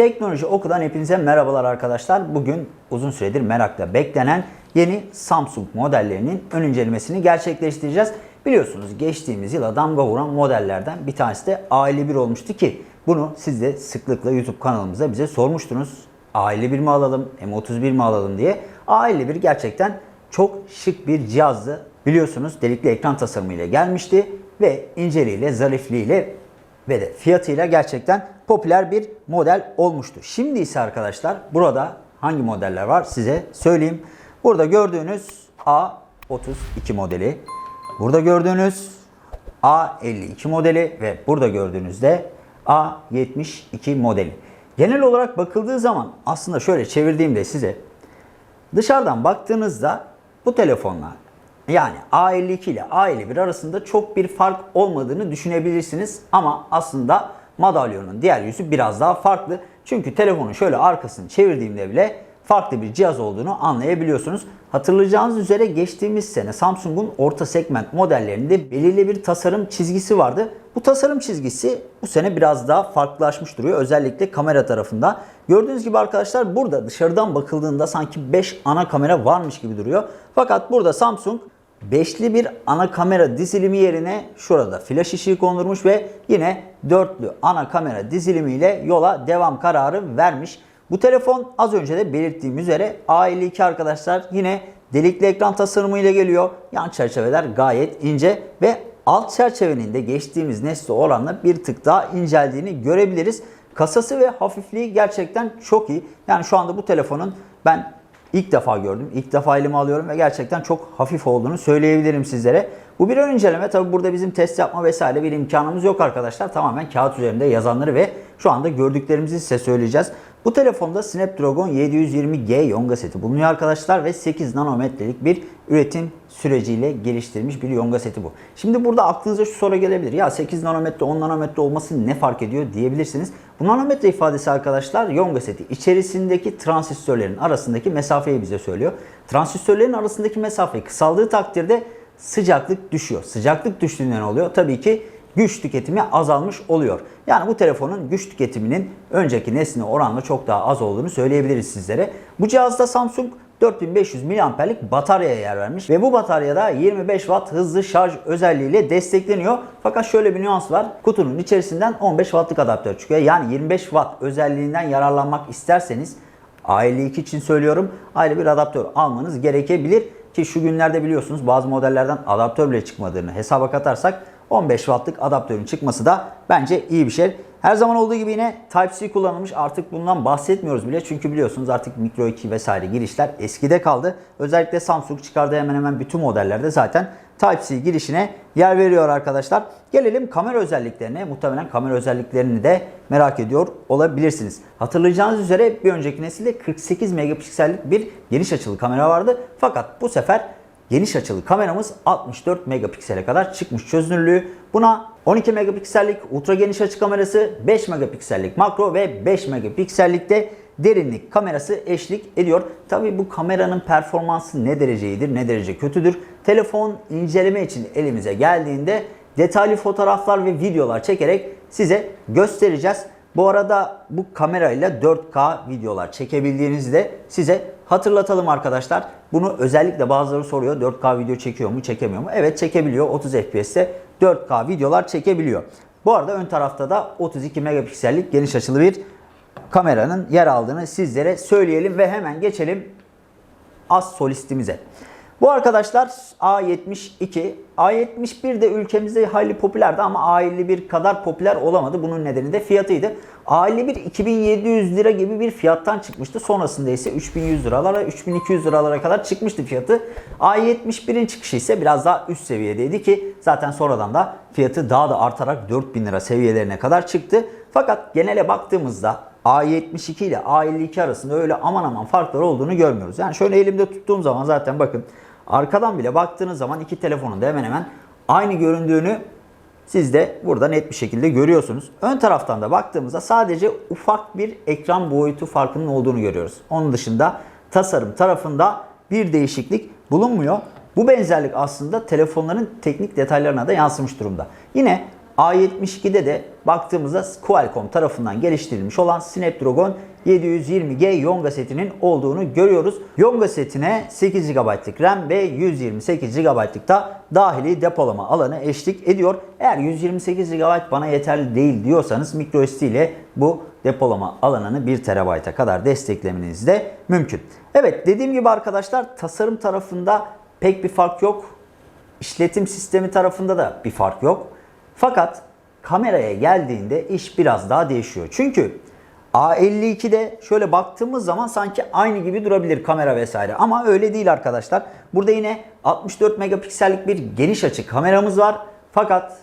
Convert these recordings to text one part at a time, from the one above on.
Teknoloji Oku'dan hepinize merhabalar arkadaşlar. Bugün uzun süredir merakla beklenen yeni Samsung modellerinin ön incelemesini gerçekleştireceğiz. Biliyorsunuz geçtiğimiz yıla damga vuran modellerden bir tanesi de A51 olmuştu ki bunu siz de sıklıkla YouTube kanalımızda bize sormuştunuz. A51 mi alalım, M31 mi alalım diye. A51 gerçekten çok şık bir cihazdı. Biliyorsunuz delikli ekran tasarımıyla gelmişti ve inceliğiyle, zarifliğiyle ve de fiyatıyla gerçekten popüler bir model olmuştu. Şimdi ise arkadaşlar burada hangi modeller var size söyleyeyim. Burada gördüğünüz A32 modeli, burada gördüğünüz A52 modeli ve burada gördüğünüz de A72 modeli. Genel olarak bakıldığı zaman aslında şöyle çevirdiğimde size dışarıdan baktığınızda bu telefonlar yani A52 ile A51 arasında çok bir fark olmadığını düşünebilirsiniz. Ama aslında madalyonun diğer yüzü biraz daha farklı. Çünkü telefonun şöyle arkasını çevirdiğimde bile farklı bir cihaz olduğunu anlayabiliyorsunuz. Hatırlayacağınız üzere geçtiğimiz sene Samsung'un orta segment modellerinde belirli bir tasarım çizgisi vardı. Bu tasarım çizgisi bu sene biraz daha farklılaşmış duruyor. Özellikle kamera tarafında. Gördüğünüz gibi arkadaşlar burada dışarıdan bakıldığında sanki 5 ana kamera varmış gibi duruyor. Fakat burada Samsung beşli bir ana kamera dizilimi yerine şurada flash ışığı kondurmuş ve yine dörtlü ana kamera dizilimiyle yola devam kararı vermiş. Bu telefon az önce de belirttiğim üzere A52 arkadaşlar yine delikli ekran tasarımı ile geliyor. Yan çerçeveler gayet ince ve alt çerçevenin de geçtiğimiz nesle oranla bir tık daha inceldiğini görebiliriz. Kasası ve hafifliği gerçekten çok iyi. Yani şu anda bu telefonun ben ilk defa gördüm. İlk defa elime alıyorum ve gerçekten çok hafif olduğunu söyleyebilirim sizlere. Bu bir ön inceleme. Tabi burada bizim test yapma vesaire bir imkanımız yok arkadaşlar. Tamamen kağıt üzerinde yazanları ve şu anda gördüklerimizi size söyleyeceğiz. Bu telefonda Snapdragon 720G Yonga seti bulunuyor arkadaşlar ve 8 nanometrelik bir üretim süreciyle geliştirilmiş bir Yonga seti bu. Şimdi burada aklınıza şu soru gelebilir. Ya 8 nanometre 10 nanometre olması ne fark ediyor diyebilirsiniz. Bu nanometre ifadesi arkadaşlar Yonga seti içerisindeki transistörlerin arasındaki mesafeyi bize söylüyor. Transistörlerin arasındaki mesafe kısaldığı takdirde sıcaklık düşüyor. Sıcaklık düştüğünde ne oluyor? Tabii ki güç tüketimi azalmış oluyor. Yani bu telefonun güç tüketiminin önceki nesline oranla çok daha az olduğunu söyleyebiliriz sizlere. Bu cihazda Samsung 4500 mAh'lik bataryaya yer vermiş ve bu bataryada 25 Watt hızlı şarj özelliğiyle destekleniyor. Fakat şöyle bir nüans var. Kutunun içerisinden 15 Watt'lık adaptör çıkıyor. Yani 25 Watt özelliğinden yararlanmak isterseniz A52 için söylüyorum ayrı bir adaptör almanız gerekebilir. Ki şu günlerde biliyorsunuz bazı modellerden adaptör bile çıkmadığını hesaba katarsak 15 wattlık adaptörün çıkması da bence iyi bir şey. Her zaman olduğu gibi yine Type-C kullanılmış. Artık bundan bahsetmiyoruz bile. Çünkü biliyorsunuz artık Micro 2 vesaire girişler eskide kaldı. Özellikle Samsung çıkardığı hemen hemen bütün modellerde zaten Type-C girişine yer veriyor arkadaşlar. Gelelim kamera özelliklerine. Muhtemelen kamera özelliklerini de merak ediyor olabilirsiniz. Hatırlayacağınız üzere bir önceki nesilde 48 megapiksellik bir geniş açılı kamera vardı. Fakat bu sefer geniş açılı kameramız 64 megapiksele kadar çıkmış çözünürlüğü. Buna 12 megapiksellik ultra geniş açı kamerası, 5 megapiksellik makro ve 5 megapiksellik de derinlik kamerası eşlik ediyor. Tabii bu kameranın performansı ne derece iyidir, ne derece kötüdür. Telefon inceleme için elimize geldiğinde detaylı fotoğraflar ve videolar çekerek size göstereceğiz. Bu arada bu kamerayla 4K videolar çekebildiğinizi de size hatırlatalım arkadaşlar. Bunu özellikle bazıları soruyor 4K video çekiyor mu çekemiyor mu? Evet çekebiliyor 30 FPS'te 4K videolar çekebiliyor. Bu arada ön tarafta da 32 megapiksellik geniş açılı bir kameranın yer aldığını sizlere söyleyelim ve hemen geçelim az solistimize. Bu arkadaşlar A72. A71 de ülkemizde hayli popülerdi ama A51 kadar popüler olamadı. Bunun nedeni de fiyatıydı. A51 2700 lira gibi bir fiyattan çıkmıştı. Sonrasında ise 3100 liralara, 3200 liralara kadar çıkmıştı fiyatı. A71'in çıkışı ise biraz daha üst seviyedeydi ki zaten sonradan da fiyatı daha da artarak 4000 lira seviyelerine kadar çıktı. Fakat genele baktığımızda A72 ile A52 arasında öyle aman aman farklar olduğunu görmüyoruz. Yani şöyle elimde tuttuğum zaman zaten bakın arkadan bile baktığınız zaman iki telefonun da hemen hemen aynı göründüğünü siz de burada net bir şekilde görüyorsunuz. Ön taraftan da baktığımızda sadece ufak bir ekran boyutu farkının olduğunu görüyoruz. Onun dışında tasarım tarafında bir değişiklik bulunmuyor. Bu benzerlik aslında telefonların teknik detaylarına da yansımış durumda. Yine A72'de de baktığımızda Qualcomm tarafından geliştirilmiş olan Snapdragon 720G Yonga setinin olduğunu görüyoruz. Yonga setine 8 GB'lık RAM ve 128 GB'lık da dahili depolama alanı eşlik ediyor. Eğer 128 GB bana yeterli değil diyorsanız microSD ile bu depolama alanını 1 TB'a kadar desteklemeniz de mümkün. Evet dediğim gibi arkadaşlar tasarım tarafında pek bir fark yok. İşletim sistemi tarafında da bir fark yok. Fakat kameraya geldiğinde iş biraz daha değişiyor. Çünkü A52'de şöyle baktığımız zaman sanki aynı gibi durabilir kamera vesaire. Ama öyle değil arkadaşlar. Burada yine 64 megapiksellik bir geniş açı kameramız var. Fakat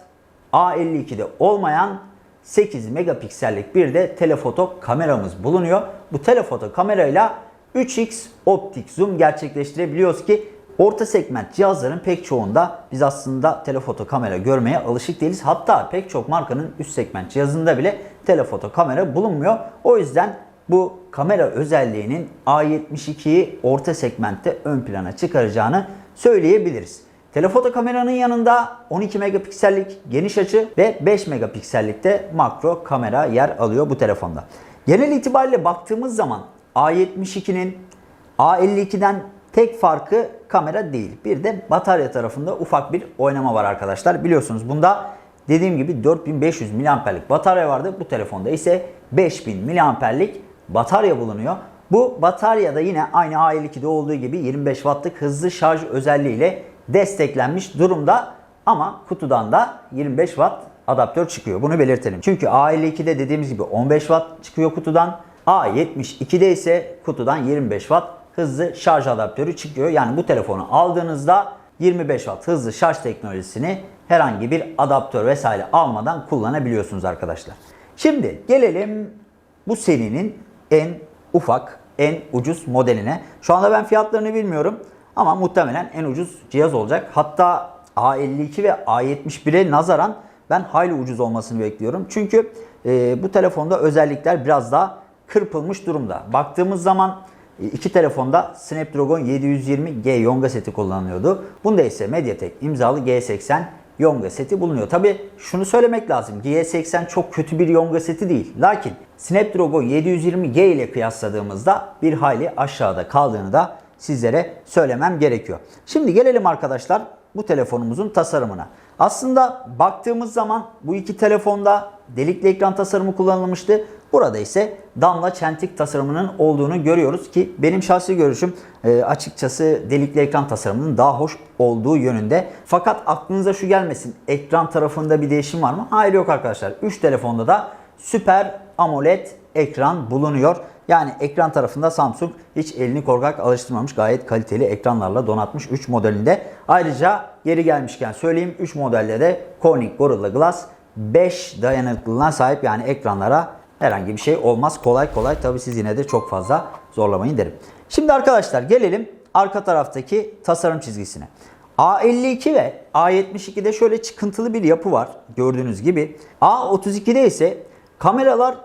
A52'de olmayan 8 megapiksellik bir de telefoto kameramız bulunuyor. Bu telefoto kamerayla 3x optik zoom gerçekleştirebiliyoruz ki orta segment cihazların pek çoğunda biz aslında telefoto kamera görmeye alışık değiliz. Hatta pek çok markanın üst segment cihazında bile telefoto kamera bulunmuyor. O yüzden bu kamera özelliğinin A72'yi orta segmentte ön plana çıkaracağını söyleyebiliriz. Telefoto kameranın yanında 12 megapiksellik geniş açı ve 5 megapiksellikte makro kamera yer alıyor bu telefonda. Genel itibariyle baktığımız zaman A72'nin A52'den tek farkı kamera değil. Bir de batarya tarafında ufak bir oynama var arkadaşlar. Biliyorsunuz bunda dediğim gibi 4500 mAh'lik batarya vardı. Bu telefonda ise 5000 mAh'lik batarya bulunuyor. Bu batarya da yine aynı A52'de olduğu gibi 25 wattlık hızlı şarj özelliğiyle desteklenmiş durumda. Ama kutudan da 25 watt adaptör çıkıyor. Bunu belirtelim. Çünkü A52'de dediğimiz gibi 15 watt çıkıyor kutudan. A72'de ise kutudan 25 watt hızlı şarj adaptörü çıkıyor. Yani bu telefonu aldığınızda 25 watt hızlı şarj teknolojisini herhangi bir adaptör vesaire almadan kullanabiliyorsunuz arkadaşlar. Şimdi gelelim bu serinin en ufak, en ucuz modeline. Şu anda ben fiyatlarını bilmiyorum ama muhtemelen en ucuz cihaz olacak. Hatta A52 ve A71'e nazaran ben hayli ucuz olmasını bekliyorum. Çünkü e, bu telefonda özellikler biraz daha kırpılmış durumda. Baktığımız zaman iki telefonda Snapdragon 720G Yonga seti kullanılıyordu. Bunda ise MediaTek imzalı G80 Yonga seti bulunuyor. Tabi şunu söylemek lazım. G80 çok kötü bir Yonga seti değil. Lakin Snapdragon 720G ile kıyasladığımızda bir hayli aşağıda kaldığını da sizlere söylemem gerekiyor. Şimdi gelelim arkadaşlar bu telefonumuzun tasarımına. Aslında baktığımız zaman bu iki telefonda delikli ekran tasarımı kullanılmıştı. Burada ise damla çentik tasarımının olduğunu görüyoruz ki benim şahsi görüşüm e, açıkçası delikli ekran tasarımının daha hoş olduğu yönünde. Fakat aklınıza şu gelmesin ekran tarafında bir değişim var mı? Hayır yok arkadaşlar. 3 telefonda da Süper AMOLED ekran bulunuyor. Yani ekran tarafında Samsung hiç elini korkak alıştırmamış. Gayet kaliteli ekranlarla donatmış 3 modelinde. Ayrıca geri gelmişken söyleyeyim 3 modelde de Corning Gorilla Glass 5 dayanıklılığına sahip yani ekranlara herhangi bir şey olmaz. Kolay kolay tabi siz yine de çok fazla zorlamayın derim. Şimdi arkadaşlar gelelim arka taraftaki tasarım çizgisine. A52 ve A72'de şöyle çıkıntılı bir yapı var gördüğünüz gibi. A32'de ise kameralar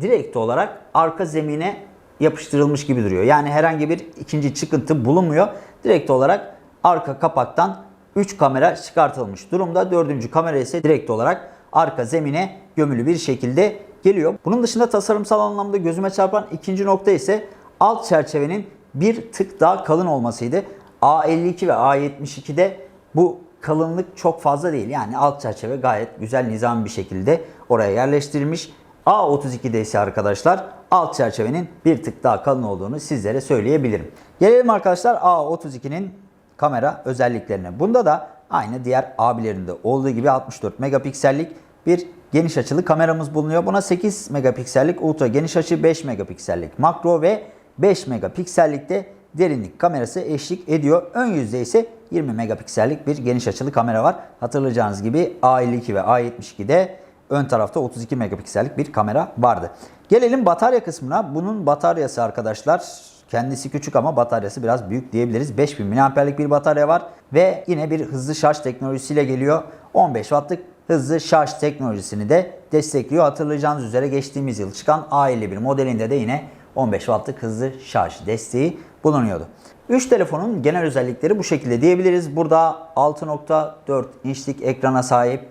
direkt olarak arka zemine yapıştırılmış gibi duruyor. Yani herhangi bir ikinci çıkıntı bulunmuyor. Direkt olarak arka kapaktan 3 kamera çıkartılmış durumda. Dördüncü kamera ise direkt olarak arka zemine gömülü bir şekilde geliyor. Bunun dışında tasarımsal anlamda gözüme çarpan ikinci nokta ise alt çerçevenin bir tık daha kalın olmasıydı. A52 ve A72'de bu kalınlık çok fazla değil. Yani alt çerçeve gayet güzel nizam bir şekilde oraya yerleştirilmiş. A32'de ise arkadaşlar alt çerçevenin bir tık daha kalın olduğunu sizlere söyleyebilirim. Gelelim arkadaşlar A32'nin kamera özelliklerine. Bunda da aynı diğer abilerinde olduğu gibi 64 megapiksellik bir geniş açılı kameramız bulunuyor. Buna 8 megapiksellik ultra geniş açı, 5 megapiksellik makro ve 5 megapiksellikte derinlik kamerası eşlik ediyor. Ön yüzde ise 20 megapiksellik bir geniş açılı kamera var. Hatırlayacağınız gibi A52 ve A72'de ön tarafta 32 megapiksellik bir kamera vardı. Gelelim batarya kısmına. Bunun bataryası arkadaşlar kendisi küçük ama bataryası biraz büyük diyebiliriz. 5000 mAh'lik bir batarya var ve yine bir hızlı şarj teknolojisiyle geliyor. 15 wattlık hızlı şarj teknolojisini de destekliyor. Hatırlayacağınız üzere geçtiğimiz yıl çıkan A51 modelinde de yine 15 wattlık hızlı şarj desteği bulunuyordu. 3 telefonun genel özellikleri bu şekilde diyebiliriz. Burada 6.4 inçlik ekrana sahip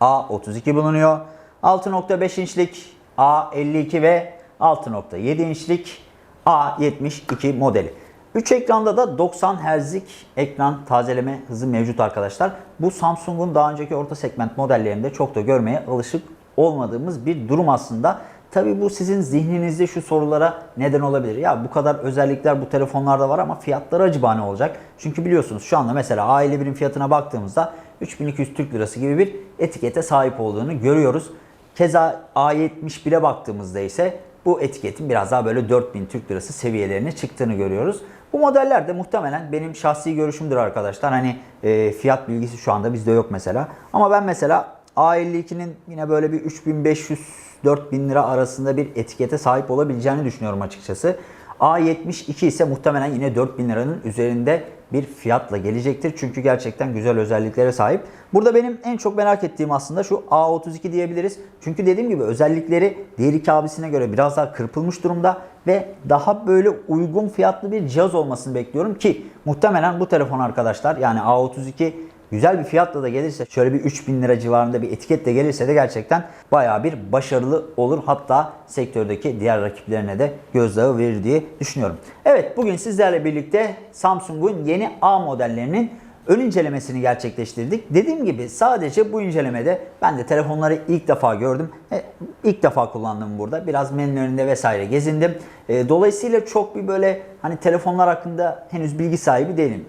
A32 bulunuyor. 6.5 inçlik A52 ve 6.7 inçlik A72 modeli. 3 ekranda da 90 Hz'lik ekran tazeleme hızı mevcut arkadaşlar. Bu Samsung'un daha önceki orta segment modellerinde çok da görmeye alışık olmadığımız bir durum aslında. Tabi bu sizin zihninizde şu sorulara neden olabilir. Ya bu kadar özellikler bu telefonlarda var ama fiyatları acaba ne olacak? Çünkü biliyorsunuz şu anda mesela A51'in fiyatına baktığımızda 3200 Türk Lirası gibi bir etikete sahip olduğunu görüyoruz. Keza A71'e baktığımızda ise bu etiketin biraz daha böyle 4000 Türk Lirası seviyelerine çıktığını görüyoruz. Bu modeller de muhtemelen benim şahsi görüşümdür arkadaşlar. Hani e, fiyat bilgisi şu anda bizde yok mesela. Ama ben mesela A52'nin yine böyle bir 3500-4000 lira arasında bir etikete sahip olabileceğini düşünüyorum açıkçası. A72 ise muhtemelen yine 4000 liranın üzerinde bir fiyatla gelecektir. Çünkü gerçekten güzel özelliklere sahip. Burada benim en çok merak ettiğim aslında şu A32 diyebiliriz. Çünkü dediğim gibi özellikleri diğer iki abisine göre biraz daha kırpılmış durumda ve daha böyle uygun fiyatlı bir cihaz olmasını bekliyorum ki muhtemelen bu telefon arkadaşlar yani A32 güzel bir fiyatla da gelirse şöyle bir 3000 lira civarında bir etiketle gelirse de gerçekten bayağı bir başarılı olur. Hatta sektördeki diğer rakiplerine de gözdağı verir diye düşünüyorum. Evet bugün sizlerle birlikte Samsung'un yeni A modellerinin ön incelemesini gerçekleştirdik. Dediğim gibi sadece bu incelemede ben de telefonları ilk defa gördüm. E, ilk defa kullandım burada. Biraz menülerinde vesaire gezindim. E, dolayısıyla çok bir böyle hani telefonlar hakkında henüz bilgi sahibi değilim.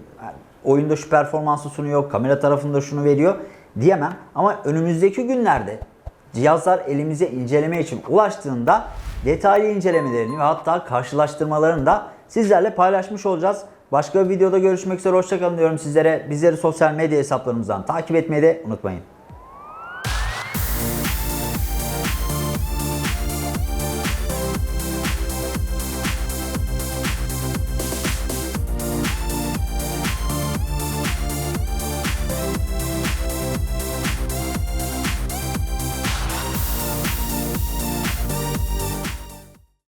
Oyunda şu performansı sunuyor, kamera tarafında şunu veriyor diyemem. Ama önümüzdeki günlerde cihazlar elimize inceleme için ulaştığında detaylı incelemelerini ve hatta karşılaştırmalarını da sizlerle paylaşmış olacağız. Başka bir videoda görüşmek üzere. Hoşçakalın diyorum sizlere. Bizleri sosyal medya hesaplarımızdan takip etmeyi de unutmayın.